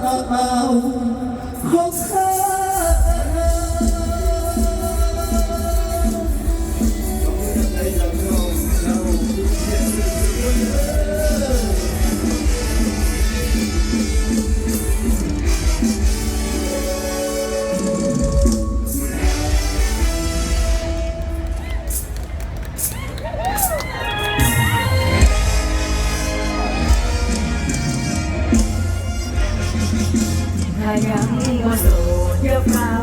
ขของเขา ยังบ่โสดอย่าเฝ้า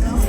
know.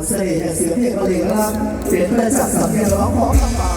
ดเสน่ห์งเสียงเพลงบรรเลงรักเสียงประจักษ์สำเนียงร้องขอมคำบา